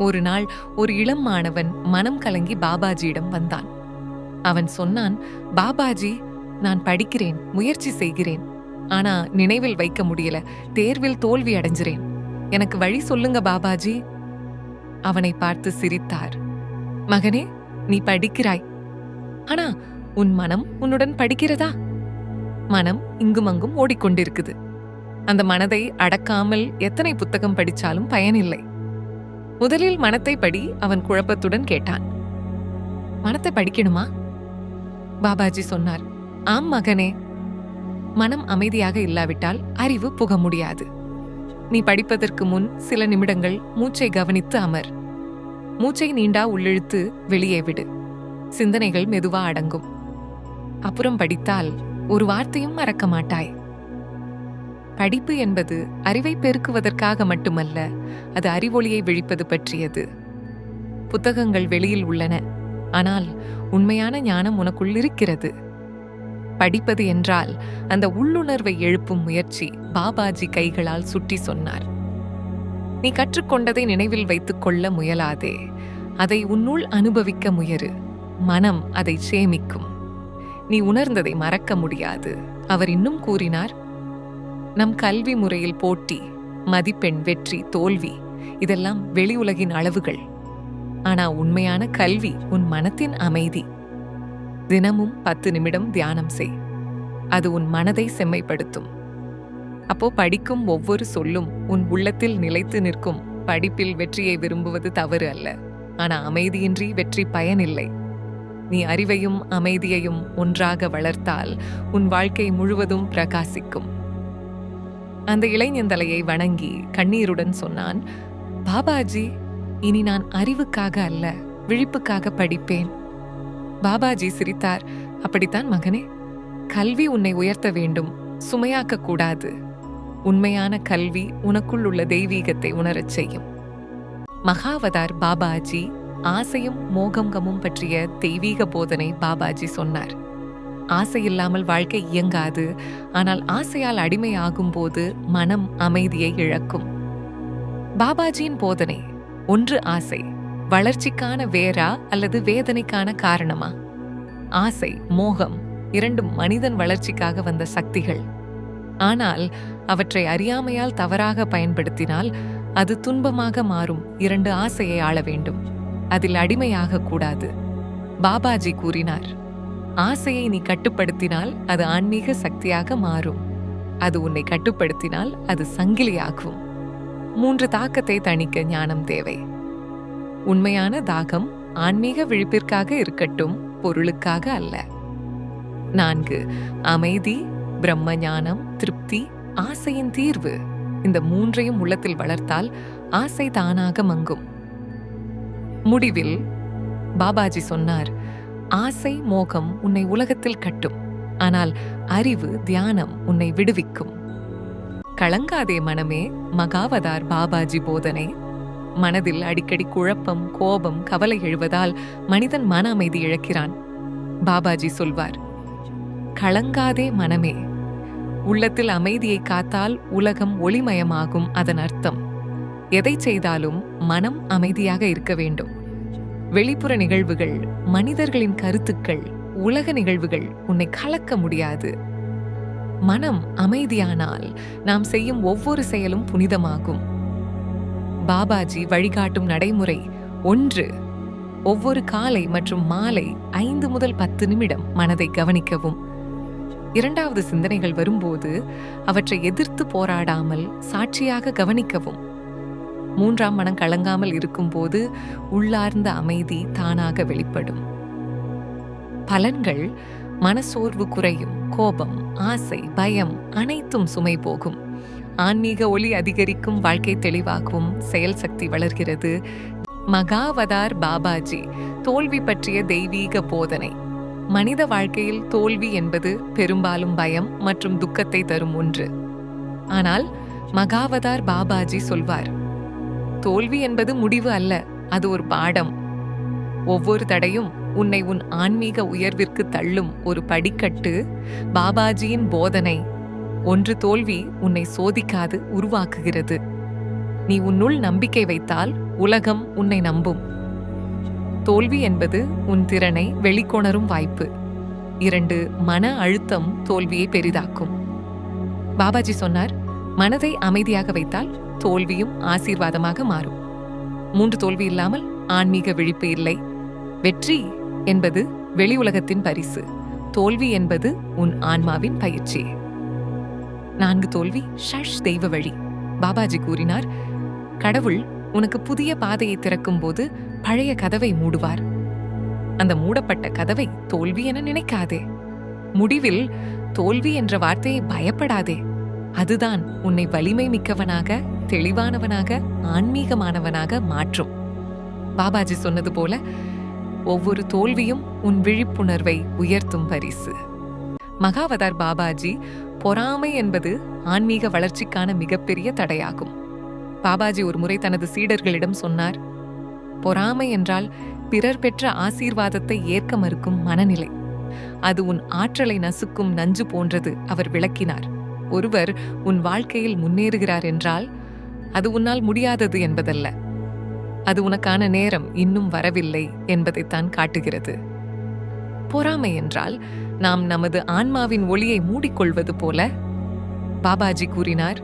ஒரு நாள் ஒரு இளம் மாணவன் மனம் கலங்கி பாபாஜியிடம் வந்தான். அவன் சொன்னான் பாபாஜி நான் படிக்கிறேன் முயற்சி செய்கிறேன். ஆனா நினைவில் வைக்க முடியல தேர்வில் தோல்வி அடைஞ்சிறேன். எனக்கு வழி சொல்லுங்க பாபாஜி. அவனை பார்த்து சிரித்தார். மகனே நீ படிக்கிறாய். ஆனா உன் மனம் உன்னுடன் படிக்கிறதா? மனம் இங்குமங்கும் ஓடிக்கொண்டிருக்குது. அந்த மனதை அடக்காமல் எத்தனை புத்தகம் படிச்சாலும் பயனில்லை. முதலில் மனத்தை படி அவன் குழப்பத்துடன் கேட்டான். மனத்தை படிக்கணுமா? பாபாஜி சொன்னார். ஆம் மகனே. மனம் அமைதியாக இல்லாவிட்டால் அறிவு புக முடியாது. நீ படிப்பதற்கு முன் சில நிமிடங்கள் மூச்சை கவனித்து அமர். மூச்சை நீண்டா உள்ளிழுத்து வெளியே விடு. சிந்தனைகள் மெதுவா அடங்கும். அப்புறம் படித்தால் ஒரு வார்த்தையும் மறக்க மாட்டாய். படிப்பு என்பது அறிவை பெருக்குவதற்காக மட்டுமல்ல அது அறிவொளியை விழிப்பது பற்றியது. புத்தகங்கள் வெளியில் உள்ளன ஆனால் உண்மையான ஞானம் உனக்குள் இருக்கிறது. படிப்பது என்றால் அந்த உள்ளுணர்வை எழுப்பும் முயற்சி பாபாஜி கைகளால் சுட்டி சொன்னார். நீ கற்றுக்கொண்டதை நினைவில் வைத்துக் கொள்ள முயலாதே அதை உன்னுள் அனுபவிக்க முயறு மனம் அதை சேமிக்கும். நீ உணர்ந்ததை மறக்க முடியாது அவர் இன்னும் கூறினார் நம் கல்வி முறையில் போட்டி மதிப்பெண் வெற்றி தோல்வி இதெல்லாம் வெளி உலகின் அளவுகள். ஆனா உண்மையான கல்வி உன் மனத்தின் அமைதி. தினமும் பத்து நிமிடம் தியானம் செய். அது உன் மனதை செம்மைப்படுத்தும். அப்போ படிக்கும் ஒவ்வொரு சொல்லும் உன் உள்ளத்தில் நிலைத்து நிற்கும். படிப்பில் வெற்றியை விரும்புவது தவறு அல்ல. ஆனா அமைதியின்றி வெற்றி பயனில்லை. நீ அறிவையும் அமைதியையும் ஒன்றாக வளர்த்தால் உன் வாழ்க்கை முழுவதும் பிரகாசிக்கும். அந்த இளைஞந்தலையை வணங்கி கண்ணீருடன் சொன்னான் பாபாஜி இனி நான் அறிவுக்காக அல்ல விழிப்புக்காக படிப்பேன். பாபாஜி சிரித்தார் அப்படித்தான் மகனே கல்வி உன்னை உயர்த்த வேண்டும் சுமையாக்க கூடாது. உண்மையான கல்வி உனக்குள் உள்ள தெய்வீகத்தை உணரச் செய்யும். மகாவதார் பாபாஜி ஆசையும் மோகங்கமும் பற்றிய தெய்வீக போதனை பாபாஜி சொன்னார். ஆசை இல்லாமல் வாழ்க்கை இயங்காது. ஆனால் ஆசையால் அடிமையாகும் போது மனம் அமைதியை இழக்கும். பாபாஜியின் போதனை ஒன்று ஆசை வளர்ச்சிக்கான வேரா அல்லது வேதனைக்கான காரணமா? ஆசை மோகம் இரண்டும் மனிதன் வளர்ச்சிக்காக வந்த சக்திகள். ஆனால் அவற்றை அறியாமையால் தவறாக பயன்படுத்தினால் அது துன்பமாக மாறும். இரண்டு ஆசையை ஆள வேண்டும். அதில் அடிமையாக கூடாது. பாபாஜி கூறினார். ஆசையை நீ கட்டுப்படுத்தினால் அது ஆன்மீக சக்தியாக மாறும். அது உன்னை கட்டுப்படுத்தினால் அது சங்கிலியாகும். மூன்று தாக்கத்தை தணிக்க ஞானம் தேவை. உண்மையான தாகம் ஆன்மீக விழிப்பிற்காக இருக்கட்டும் பொருளுக்காக அல்ல. நான்கு அமைதி பிரம்ம ஞானம் திருப்தி ஆசையின் தீர்வு. இந்த மூன்றையும் உள்ளத்தில் வளர்த்தால் ஆசை தானாக மங்கும். முடிவில் பாபாஜி சொன்னார் ஆசை மோகம் உன்னை உலகத்தில் கட்டும். ஆனால் அறிவு தியானம் உன்னை விடுவிக்கும். கலங்காதே மனமே மகாவதார் பாபாஜி போதனை. மனதில் அடிக்கடி குழப்பம் கோபம் கவலை எழுவதால் மனிதன் மன அமைதி இழக்கிறான். பாபாஜி சொல்வார் கலங்காதே மனமே உள்ளத்தில் அமைதியை காத்தால் உலகம் ஒளிமயமாகும் அதன் அர்த்தம். எதை செய்தாலும் மனம் அமைதியாக இருக்க வேண்டும். வெளிப்புற நிகழ்வுகள் மனிதர்களின் கருத்துக்கள் உலக நிகழ்வுகள் உன்னை கலக்க முடியாது. மனம் அமைதியானால் நாம் செய்யும் ஒவ்வொரு செயலும் புனிதமாகும். பாபாஜி வழிகாட்டும் நடைமுறை ஒன்று ஒவ்வொரு காலை மற்றும் மாலை ஐந்து முதல் பத்து நிமிடம் மனதை கவனிக்கவும். இரண்டாவது சிந்தனைகள் வரும்போது அவற்றை எதிர்த்து போராடாமல் சாட்சியாக கவனிக்கவும். மூன்றாம் மனம் கலங்காமல் இருக்கும்போது உள்ளார்ந்த அமைதி தானாக வெளிப்படும். பலன்கள் மனசோர்வு குறையும் கோபம் ஆசை பயம் அனைத்தும் சுமை போகும். ஆன்மீக ஒளி அதிகரிக்கும் வாழ்க்கை தெளிவாகவும் செயல் சக்தி வளர்கிறது. மகாவதார் பாபாஜி தோல்வி பற்றிய தெய்வீக போதனை. மனித வாழ்க்கையில் தோல்வி என்பது பெரும்பாலும் பயம் மற்றும் துக்கத்தை தரும் ஒன்று. ஆனால் மகாவதார் பாபாஜி சொல்வார் தோல்வி என்பது முடிவு அல்ல அது ஒரு பாடம். ஒவ்வொரு தடையும் உன்னை உன் ஆன்மீக உயர்விற்கு தள்ளும் ஒரு படிக்கட்டு பாபாஜியின் போதனை. ஒன்று தோல்வி உன்னை சோதிக்காது உருவாக்குகிறது. நீ உன்னுள் நம்பிக்கை வைத்தால் உலகம் உன்னை நம்பும். தோல்வி என்பது உன் திறனை வெளிக்கொணரும் வாய்ப்பு. இரண்டு மன அழுத்தம் தோல்வியை பெரிதாக்கும். பாபாஜி சொன்னார் மனதை அமைதியாக வைத்தால் தோல்வியும் ஆசீர்வாதமாக மாறும். மூன்று தோல்வி இல்லாமல் ஆன்மீக விழிப்பு இல்லை. வெற்றி என்பது வெளி உலகத்தின் பரிசு. தோல்வி என்பது உன் ஆன்மாவின் பயிற்சி. நான்கு தோல்வி ஷஷ் தெய்வ வழி. பாபாஜி கூறினார் கடவுள் உனக்கு புதிய பாதையை திறக்கும் போது பழைய கதவை மூடுவார். அந்த மூடப்பட்ட கதவை தோல்வி என நினைக்காதே. முடிவில் தோல்வி என்ற வார்த்தையை பயப்படாதே. அதுதான் உன்னை வலிமை மிக்கவனாக தெளிவானவனாக ஆன்மீகமானவனாக மாற்றும். பாபாஜி சொன்னது போல ஒவ்வொரு தோல்வியும் உன் விழிப்புணர்வை உயர்த்தும் பரிசு. மகாவதார் பாபாஜி பொறாமை என்பது ஆன்மீக வளர்ச்சிக்கான மிகப்பெரிய தடையாகும். பாபாஜி ஒரு முறை தனது சீடர்களிடம் சொன்னார் பொறாமை என்றால் பிறர் பெற்ற ஆசீர்வாதத்தை ஏற்க மறுக்கும் மனநிலை. அது உன் ஆற்றலை நசுக்கும் நஞ்சு போன்றது அவர் விளக்கினார். ஒருவர் உன் வாழ்க்கையில் முன்னேறுகிறார் என்றால் அது உன்னால் முடியாதது என்பதல்ல. அது உனக்கான நேரம் இன்னும் வரவில்லை என்பதைத்தான் காட்டுகிறது. பொறாமை என்றால் நாம் நமது ஆன்மாவின் ஒளியை மூடிக்கொள்வது போல. பாபாஜி கூறினார்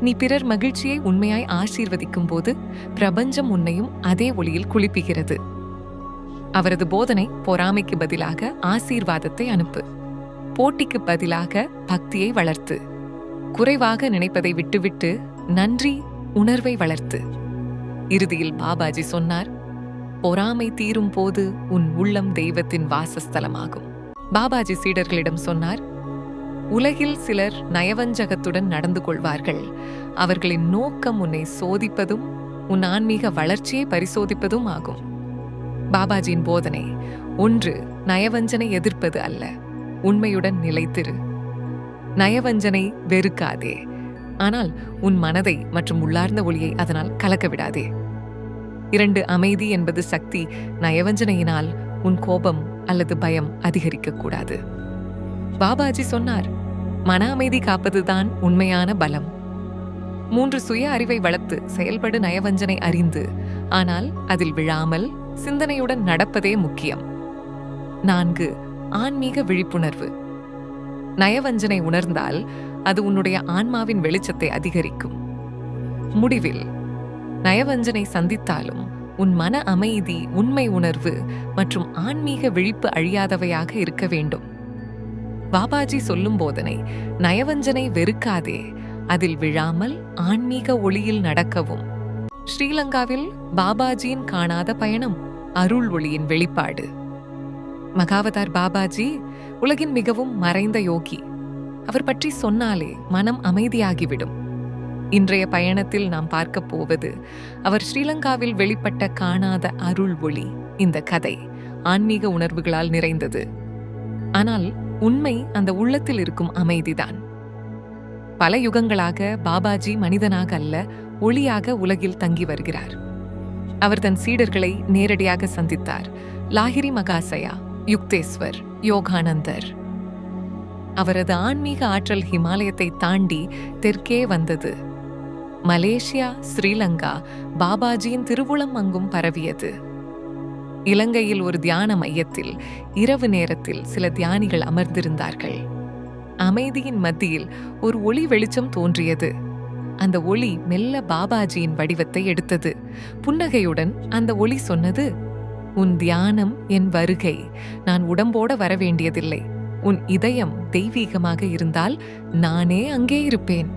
நீ பிறர் மகிழ்ச்சியை உண்மையாய் ஆசீர்வதிக்கும் போது பிரபஞ்சம் உன்னையும் அதே ஒளியில் குளிப்புகிறது அவரது போதனை பொறாமைக்கு பதிலாக ஆசீர்வாதத்தை அனுப்பு. போட்டிக்கு பதிலாக பக்தியை வளர்த்து குறைவாக நினைப்பதை விட்டுவிட்டு நன்றி உணர்வை வளர்த்து. இறுதியில் பாபாஜி சொன்னார் பொறாமை தீரும் போது உன் உள்ளம் தெய்வத்தின் வாசஸ்தலமாகும். பாபாஜி சீடர்களிடம் சொன்னார் உலகில் சிலர் நயவஞ்சகத்துடன் நடந்து கொள்வார்கள். அவர்களின் நோக்கம் உன்னை சோதிப்பதும் உன் ஆன்மீக வளர்ச்சியை பரிசோதிப்பதும் ஆகும். பாபாஜியின் போதனை ஒன்று நயவஞ்சனை எதிர்ப்பது அல்ல. உண்மையுடன் நிலைத்திரு. நயவஞ்சனை வெறுக்காதே. ஆனால் உன் மனதை மற்றும் உள்ளார்ந்த ஒளியை அதனால் கலக்க விடாதே. இரண்டு அமைதி என்பது சக்தி. நயவஞ்சனையினால் உன் கோபம் அல்லது பயம் அதிகரிக்கக்கூடாது. பாபாஜி சொன்னார் மன அமைதி காப்பதுதான் உண்மையான பலம். மூன்று சுய அறிவை வளர்த்து செயல்படு நயவஞ்சனை அறிந்து. ஆனால் அதில் விழாமல் சிந்தனையுடன் நடப்பதே முக்கியம். நான்கு ஆன்மீக விழிப்புணர்வு. நயவஞ்சனை உணர்ந்தால் அது உன்னுடைய ஆன்மாவின் வெளிச்சத்தை அதிகரிக்கும். முடிவில் நயவஞ்சனை சந்தித்தாலும் உன் மன அமைதி உண்மை உணர்வு மற்றும் ஆன்மீக விழிப்பு அழியாதவையாக இருக்க வேண்டும். பாபாஜி சொல்லும் போதனை நயவஞ்சனை வெறுக்காதே அதில் விழாமல் ஆன்மீக ஒளியில் நடக்கவும். ஸ்ரீலங்காவில் பாபாஜியின் காணாத பயணம் அருள் ஒளியின் வெளிப்பாடு. மகாவதார் பாபாஜி உலகின் மிகவும் மறைந்த யோகி. அவர் பற்றி சொன்னாலே மனம் அமைதியாகிவிடும். இன்றைய பயணத்தில் நாம் பார்க்கப் போவது அவர் ஸ்ரீலங்காவில் வெளிப்பட்ட காணாத அருள் ஒளி இந்த கதை ஆன்மீக உணர்வுகளால் நிறைந்தது. ஆனால் உண்மை அந்த உள்ளத்தில் இருக்கும் அமைதிதான். பல யுகங்களாக பாபாஜி மனிதனாக அல்ல ஒளியாக உலகில் தங்கி வருகிறார். அவர் தன் சீடர்களை நேரடியாக சந்தித்தார். லாகிரி மகாசயா யுக்தேஸ்வர் யோகானந்தர். அவரது ஆன்மீக ஆற்றல் ஹிமாலயத்தை தாண்டி தெற்கே வந்தது. மலேசியா ஸ்ரீலங்கா பாபாஜியின் திருவுளம் அங்கும் பரவியது. இலங்கையில் ஒரு தியான மையத்தில் இரவு நேரத்தில் சில தியானிகள் அமர்ந்திருந்தார்கள். அமைதியின் மத்தியில் ஒரு ஒளி வெளிச்சம் தோன்றியது. அந்த ஒளி மெல்ல பாபாஜியின் வடிவத்தை எடுத்தது. புன்னகையுடன் அந்த ஒளி சொன்னது உன் தியானம் என் வருகை. நான் உடம்போட வர வேண்டியதில்லை உன் இதயம் தெய்வீகமாக இருந்தால் நானே அங்கே இருப்பேன்.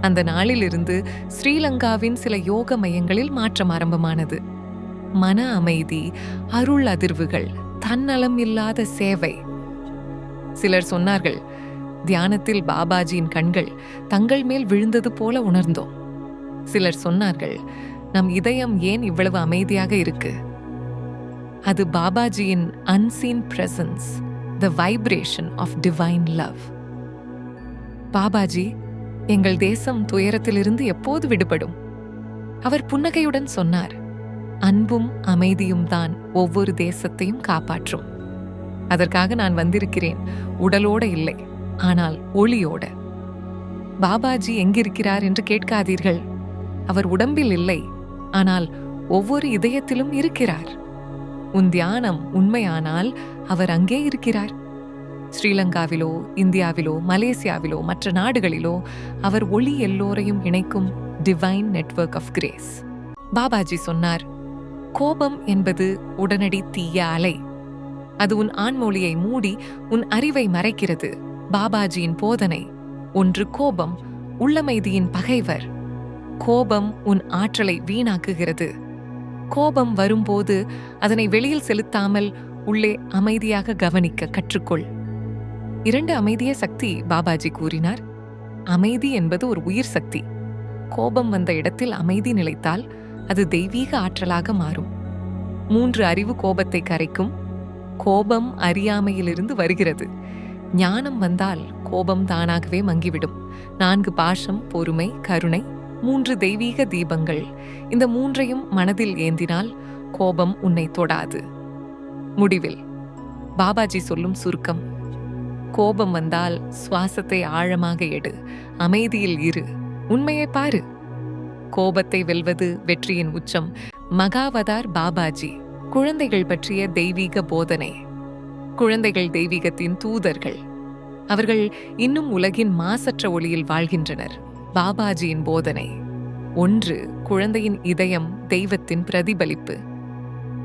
அந்த நாளிலிருந்து ஸ்ரீலங்காவின் சில யோக மையங்களில் மாற்றம் ஆரம்பமானது. மன அமைதி அருள் அதிர்வுகள் தன்னலம் இல்லாத சேவை. சிலர் சொன்னார்கள் தியானத்தில் பாபாஜியின் கண்கள் தங்கள் மேல் விழுந்தது போல உணர்ந்தோம். சிலர் சொன்னார்கள் நம் இதயம் ஏன் இவ்வளவு அமைதியாக இருக்கு? அது பாபாஜியின் unseen presence the vibration of divine love Babaji எங்கள் தேசம் துயரத்திலிருந்து எப்போது விடுபடும்? அவர் புன்னகையுடன் சொன்னார் அன்பும் அமைதியும் தான் ஒவ்வொரு தேசத்தையும் காப்பாற்றும். அதற்காக நான் வந்திருக்கிறேன் உடலோட இல்லை ஆனால் ஒளியோட. பாபாஜி எங்கிருக்கிறார் என்று கேட்காதீர்கள். அவர் உடம்பில் இல்லை ஆனால் ஒவ்வொரு இதயத்திலும் இருக்கிறார். உன் தியானம் உண்மையானால் அவர் அங்கே இருக்கிறார். ஸ்ரீலங்காவிலோ இந்தியாவிலோ மலேசியாவிலோ மற்ற நாடுகளிலோ அவர் ஒளி எல்லோரையும் இணைக்கும் divine network of grace Babaji சொன்னார் கோபம் என்பது உடனடி தீய அலை. அது உன் ஆண்மொழியை மூடி உன் அறிவை மறைக்கிறது. பாபாஜியின் போதனை ஒன்று கோபம் உள்ளமைதியின் பகைவர். கோபம் உன் ஆற்றலை வீணாக்குகிறது. கோபம் வரும்போது அதனை வெளியில் செலுத்தாமல் உள்ளே அமைதியாக கவனிக்க கற்றுக்கொள். இரண்டு அமைதிய சக்தி பாபாஜி கூறினார். அமைதி என்பது ஒரு உயிர் சக்தி. கோபம் வந்த இடத்தில் அமைதி நிலைத்தால் அது தெய்வீக ஆற்றலாக மாறும். மூன்று அறிவு கோபத்தை கரைக்கும். கோபம் அறியாமையிலிருந்து வருகிறது. ஞானம் வந்தால் கோபம் தானாகவே மங்கிவிடும். நான்கு பாஷம் பொறுமை கருணை மூன்று தெய்வீக தீபங்கள். இந்த மூன்றையும் மனதில் ஏந்தினால் கோபம் உன்னை தொடாது. முடிவில் பாபாஜி சொல்லும் சுருக்கம் கோபம் வந்தால் சுவாசத்தை ஆழமாக எடு அமைதியில் இரு உண்மையை பாரு. கோபத்தை வெல்வது வெற்றியின் உச்சம். மகாவதார் பாபாஜி குழந்தைகள் பற்றிய தெய்வீக போதனை. குழந்தைகள் தெய்வீகத்தின் தூதர்கள். அவர்கள் இன்னும் உலகின் மாசற்ற ஒளியில் வாழ்கின்றனர். பாபாஜியின் போதனை. ஒன்று குழந்தையின் இதயம் தெய்வத்தின் பிரதிபலிப்பு.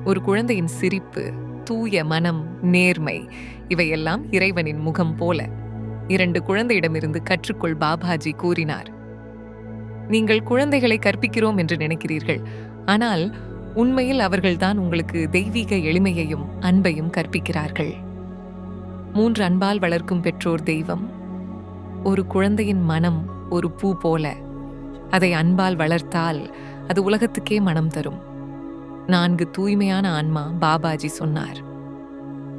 ஒரு குழந்தையின் சிரிப்பு தூய மனம் நேர்மை இவையெல்லாம் இறைவனின் முகம் போல. இரண்டு குழந்தையிடமிருந்து கற்றுக்கொள் பாபாஜி கூறினார். நீங்கள் குழந்தைகளை கற்பிக்கிறோம் என்று நினைக்கிறீர்கள். ஆனால் உண்மையில் அவர்கள்தான் உங்களுக்கு தெய்வீக எளிமையையும் அன்பையும் கற்பிக்கிறார்கள். மூன்று அன்பால் வளர்க்கும் பெற்றோர் தெய்வம். ஒரு குழந்தையின் மனம் ஒரு பூ போல. அதை அன்பால் வளர்த்தால் அது உலகத்துக்கே மனம் தரும். நான்கு தூய்மையான ஆன்மா பாபாஜி சொன்னார்.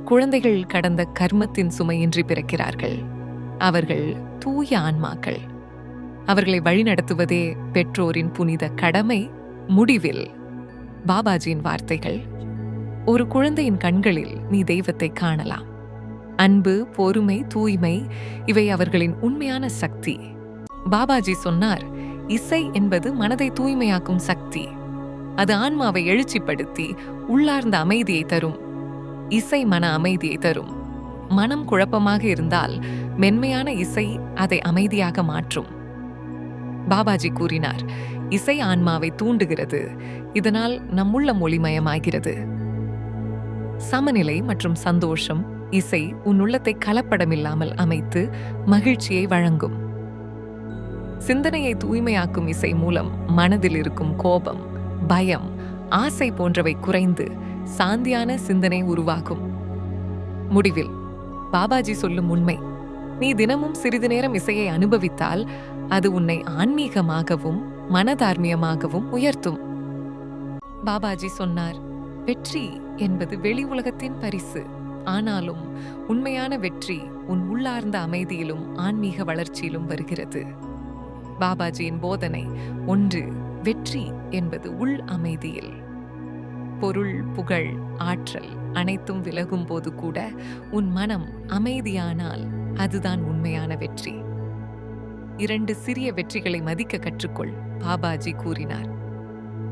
குழந்தைகள் கடந்த கர்மத்தின் சுமையின்றி பிறக்கிறார்கள். அவர்கள் தூய ஆன்மாக்கள். அவர்களை வழிநடத்துவதே பெற்றோரின் புனித கடமை முடிவில். பாபாஜியின் வார்த்தைகள் ஒரு குழந்தையின் கண்களில் நீ தெய்வத்தை காணலாம். அன்பு பொறுமை தூய்மை இவை அவர்களின் உண்மையான சக்தி. பாபாஜி சொன்னார் இசை என்பது மனதை தூய்மையாக்கும் சக்தி. அது ஆன்மாவை எழுச்சிப்படுத்தி உள்ளார்ந்த அமைதியை தரும். இசை மன அமைதியை தரும். மனம் குழப்பமாக இருந்தால் மென்மையான இசை அதை அமைதியாக மாற்றும். பாபாஜி கூறினார் இசை ஆன்மாவை தூண்டுகிறது. இதனால் நம்முள்ள மொழிமயமாகிறது சமநிலை மற்றும் சந்தோஷம் இசை உன் உள்ளத்தை கலப்படமில்லாமல் அமைத்து மகிழ்ச்சியை வழங்கும். சிந்தனையை தூய்மையாக்கும் இசை மூலம் மனதில் இருக்கும் கோபம் பயம் ஆசை போன்றவை குறைந்து சாந்தியான சிந்தனை உருவாகும். முடிவில் பாபாஜி சொல்லும் உண்மை நீ தினமும் சிறிது நேரம் இசையை அனுபவித்தால் அது உன்னை ஆன்மீகமாகவும் மனதார்மியமாகவும் உயர்த்தும். பாபாஜி சொன்னார் வெற்றி என்பது வெளி உலகத்தின் பரிசு. ஆனாலும் உண்மையான வெற்றி உன் உள்ளார்ந்த அமைதியிலும் ஆன்மீக வளர்ச்சியிலும் வருகிறது. பாபாஜியின் போதனை. ஒன்று வெற்றி என்பது உள் அமைதியில். பொருள் புகழ் ஆற்றல் அனைத்தும் விலகும் போது கூட உன் மனம் அமைதியானால் அதுதான் உண்மையான வெற்றி. இரண்டு சிறிய வெற்றிகளை மதிக்க கற்றுக்கொள் பாபாஜி கூறினார்.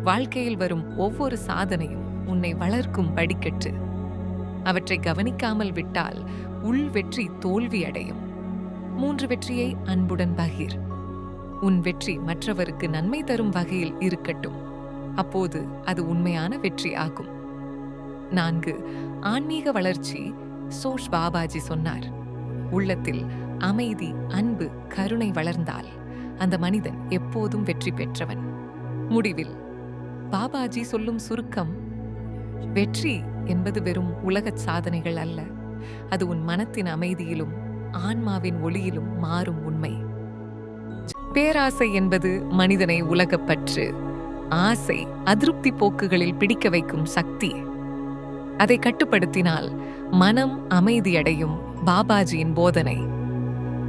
வாழ்க்கையில் வரும் ஒவ்வொரு சாதனையும் உன்னை வளர்க்கும் படிக்கட்டு. அவற்றை கவனிக்காமல் விட்டால் உள் வெற்றி தோல்வி அடையும் மூன்று வெற்றியை அன்புடன் பகிர். உன் வெற்றி மற்றவருக்கு நன்மை தரும் வகையில் இருக்கட்டும். அப்போது அது உண்மையான வெற்றி ஆகும். நான்கு ஆன்மீக வளர்ச்சி சோஷ் பாபாஜி சொன்னார். உள்ளத்தில் அமைதி அன்பு கருணை வளர்ந்தால் அந்த மனிதன் எப்போதும் வெற்றி பெற்றவன். முடிவில் பாபாஜி சொல்லும் சுருக்கம் வெற்றி என்பது வெறும் உலகச் சாதனைகள் அல்ல. அது உன் மனத்தின் அமைதியிலும் ஆன்மாவின் ஒளியிலும் மாறும் உண்மை. பேராசை என்பது மனிதனை உலகப்பற்று ஆசை அதிருப்தி போக்குகளில் பிடிக்க வைக்கும் சக்தி. அதை கட்டுப்படுத்தினால் மனம் அமைதியடையும் பாபாஜியின் போதனை.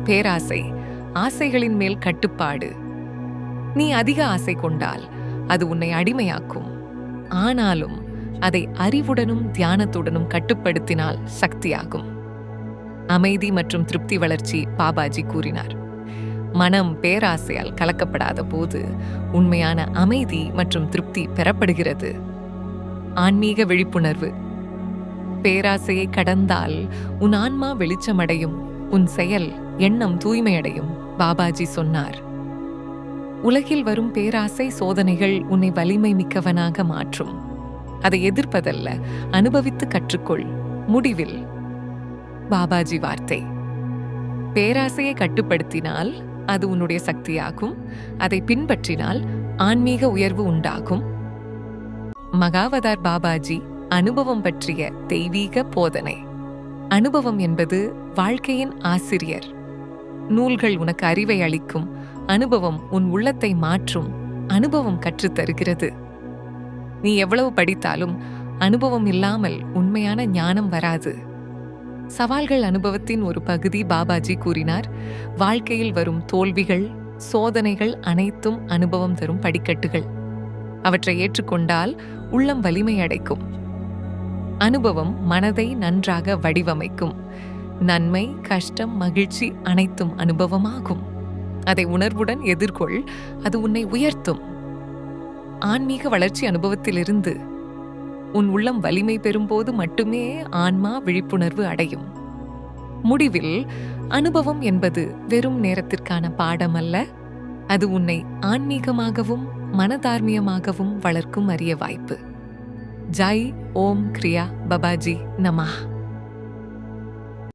பேராசை ஆசைகளின் மேல் கட்டுப்பாடு. நீ அதிக ஆசை கொண்டால் அது உன்னை அடிமையாக்கும். ஆனாலும் அதை அறிவுடனும் தியானத்துடனும் கட்டுப்படுத்தினால் சக்தியாகும். அமைதி மற்றும் திருப்தி வளர்ச்சி பாபாஜி கூறினார். மனம் பேராசையால் கலக்கப்படாத போது உண்மையான அமைதி மற்றும் திருப்தி பெறப்படுகிறது. ஆன்மீக விழிப்புணர்வு. பேராசையை கடந்தால் உன் ஆன்மா வெளிச்சமடையும் உன் செயல் எண்ணம் தூய்மையடையும் பாபாஜி சொன்னார். உலகில் வரும் பேராசை சோதனைகள் உன்னை வலிமை மிக்கவனாக மாற்றும். அதை எதிர்ப்பதல்ல அனுபவித்து கற்றுக்கொள். முடிவில். பாபாஜி வார்த்தை. பேராசையை கட்டுப்படுத்தினால் அது உன்னுடைய சக்தியாகும். அதை பின்பற்றினால் ஆன்மீக உயர்வு உண்டாகும். மகாவதார் பாபாஜி அனுபவம் பற்றிய தெய்வீக போதனை. அனுபவம் என்பது வாழ்க்கையின் ஆசிரியர். நூல்கள் உனக்கு அறிவை அளிக்கும். அனுபவம் உன் உள்ளத்தை மாற்றும். அனுபவம் கற்றுத் தருகிறது. நீ எவ்வளவு படித்தாலும் அனுபவம் இல்லாமல் உண்மையான ஞானம் வராது. சவால்கள் அனுபவத்தின் ஒரு பகுதி பாபாஜி கூறினார். வாழ்க்கையில் வரும் தோல்விகள் சோதனைகள் அனைத்தும் அனுபவம் தரும் படிக்கட்டுகள். அவற்றை ஏற்றுக்கொண்டால் உள்ளம் வலிமை அடைக்கும். அனுபவம் மனதை நன்றாக வடிவமைக்கும். நன்மை கஷ்டம் மகிழ்ச்சி அனைத்தும் அனுபவமாகும். அதை உணர்வுடன் எதிர்கொள் அது உன்னை உயர்த்தும். ஆன்மீக வளர்ச்சி அனுபவத்திலிருந்து உன் உள்ளம் வலிமை பெறும்போது மட்டுமே ஆன்மா விழிப்புணர்வு அடையும். முடிவில் அனுபவம் என்பது வெறும் நேரத்திற்கான பாடம் அல்ல. அது உன்னை ஆன்மீகமாகவும் மனதார்மியமாகவும் வளர்க்கும் அரிய வாய்ப்பு. ஜாய் ஓம் கிரியா பபாஜி நமா